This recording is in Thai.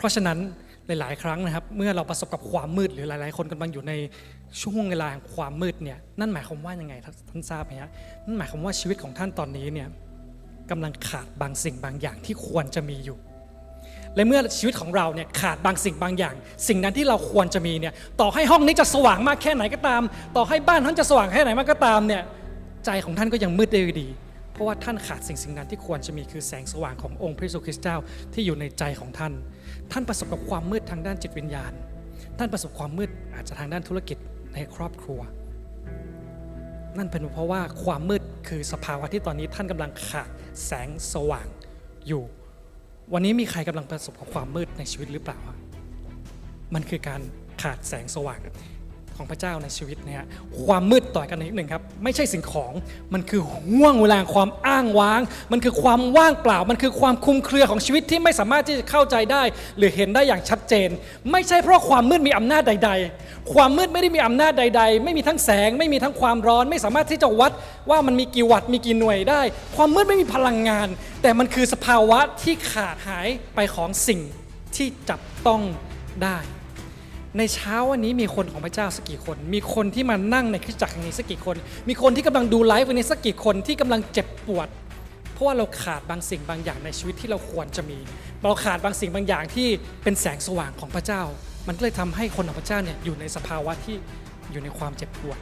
เพราะฉะนั้นหลาย ๆ ครั้งนะครับ เมื่อเราประสบกับความมืดหรือหลาย ๆ คนกำลังอยู่ในช่วงเวลาแห่งความมืดเนี่ยนั่นหมายความว่ายังไงท่านท่านทราบไหมฮะนั่นหมายความว่าชีวิตของท่านตอนนี้เนี่ยกำลังขาดบางสิ่งบางอย่างที่ควรจะมีอยู่ และเมื่อชีวิตของเราเนี่ยขาดบางสิ่งบางอย่าง สิ่งนั้นที่เราควรจะมีเนี่ยต่อให้ห้องนี้จะสว่างมากแค่ไหนก็ตาม ต่อให้บ้านท่านจะสว่างแค่ไหนมากก็ตามเนี่ยใจของท่านก็ยังมืดได้อยู่ดี เพราะว่าท่านขาดสิ่งสิ่งนั้นที่ควรจะมีคือแสงสว่างขององค์พระเยซูคริสต์เจ้าที่อยู่ในใจของท่าน ท่านประสบกับความมืดทางด้านจิตวิญญาณ ท่านประสบความมืดอาจจะทางด้านธุรกิจในครอบครัว นั่นเป็นเพราะว่าความมืดคือสภาวะที่ตอนนี้ท่านกำลังขาดแสงสว่างอยู่ วันนี้มีใครกำลังประสบกับความมืดในชีวิตหรือเปล่า มันคือการขาดแสงสว่าง ของพระเจ้าในชีวิตนะฮะความมืดต่อยกันนิดหนึ่งครับ ไม่ใช่สิ่งของมันคือห่วงเวลาความอ้างว้าง มันคือความว่างเปล่า มันคือความคลุมเครือของชีวิตที่ไม่สามารถที่จะเข้าใจได้ หรือเห็นได้อย่างชัดเจน ไม่ใช่เพราะความมืดมีอำนาจใด ๆ ความมืดไม่ได้มีอำนาจใด ๆ ไม่มีทั้งแสง ไม่มีทั้งความร้อน ไม่สามารถที่จะวัดว่ามันมีกี่วัตต์มีกี่หน่วยได้ ความมืดไม่มีพลังงาน แต่มันคือสภาวะที่ขาดหายไปของสิ่งที่จับต้องได้ ในเช้าวันนี้มีคนของพระเจ้าสักกี่คน มีคนที่มานั่งในคริสตจักรแห่งนี้สักกี่คน มีคนที่กำลังดูไลฟ์วันนี้สักกี่คนที่กำลังเจ็บปวด เพราะว่าเราขาดบางสิ่งบางอย่างในชีวิตที่เราควรจะมี เราขาดบางสิ่งบางอย่างที่เป็นแสงสว่างของพระเจ้า มันก็เลยทำให้คนของพระเจ้าเนี่ยอยู่ในสภาวะที่อยู่ในความเจ็บปวด